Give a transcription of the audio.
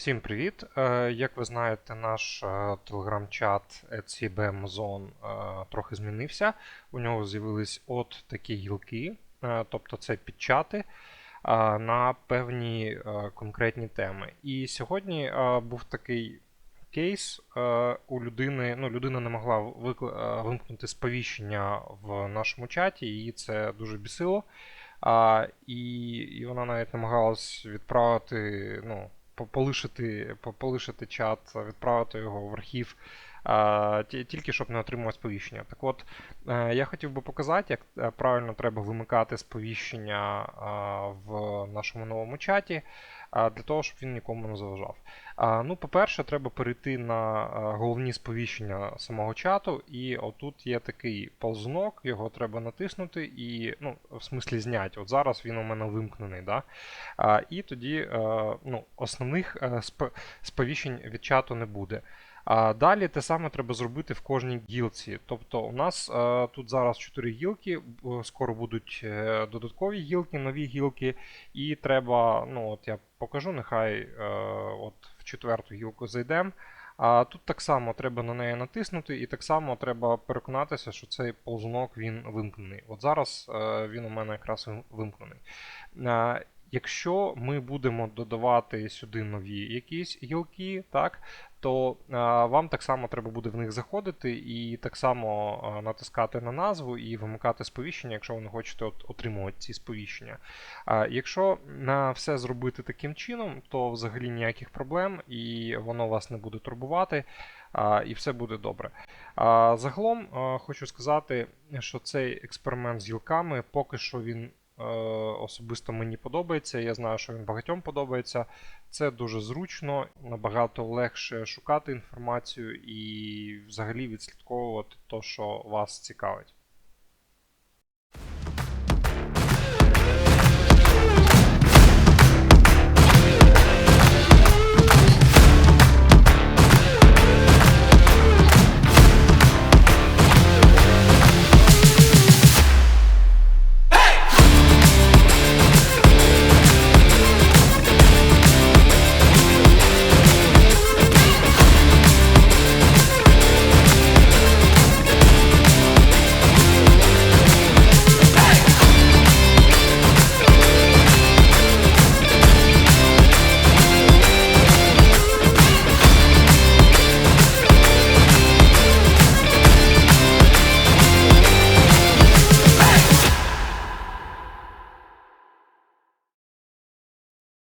Всім привіт! Е, Як ви знаєте, наш е, телеграм-чат Zone е, трохи змінився. У нього з'явились от такі гілки, тобто це підчати на певні конкретні теми. І сьогодні був такий кейс у людини. Ну, людина не могла вимкнути сповіщення в нашому чаті, її це дуже бісило. І, вона навіть намагалась відправити, ну, полишити, по- полишити чат, відправити його в архів, тільки щоб не отримувати сповіщення. Так от, е, я хотів би показати, як е, правильно треба вимикати сповіщення в нашому новому чаті, для того, щоб він нікому не заважав. Ну, по-перше, треба перейти на е, головні сповіщення самого чату, і отут є такий ползунок, його треба натиснути і, ну, в смислі зняти. От зараз він у мене вимкнений. Да? І тоді ну, основних сп- сповіщень від чату не буде. А далі те саме треба зробити в кожній гілці. Тобто у нас е, тут зараз 4 гілки, скоро будуть е, додаткові гілки, нові гілки, і треба, ну от я покажу, нехай е, от в четверту гілку зайдемо. А тут так само треба на неї натиснути, і так само треба переконатися, що цей ползунок він вимкнений. От зараз е, він у мене якраз вимкнений. Е, Якщо ми будемо додавати сюди нові якісь гілки, так, то е, вам так само треба буде в них заходити і так само е, натискати на назву і вимикати сповіщення, якщо ви не хочете от, отримувати ці сповіщення. Якщо на все зробити таким чином, то взагалі ніяких проблем і воно вас не буде турбувати, і все буде добре. Загалом е, хочу сказати, що цей експеримент з гілками поки що він особисто мені подобається. Я знаю, що він багатьом подобається. Це дуже зручно, набагато легше шукати інформацію і взагалі відслідковувати те, що вас цікавить.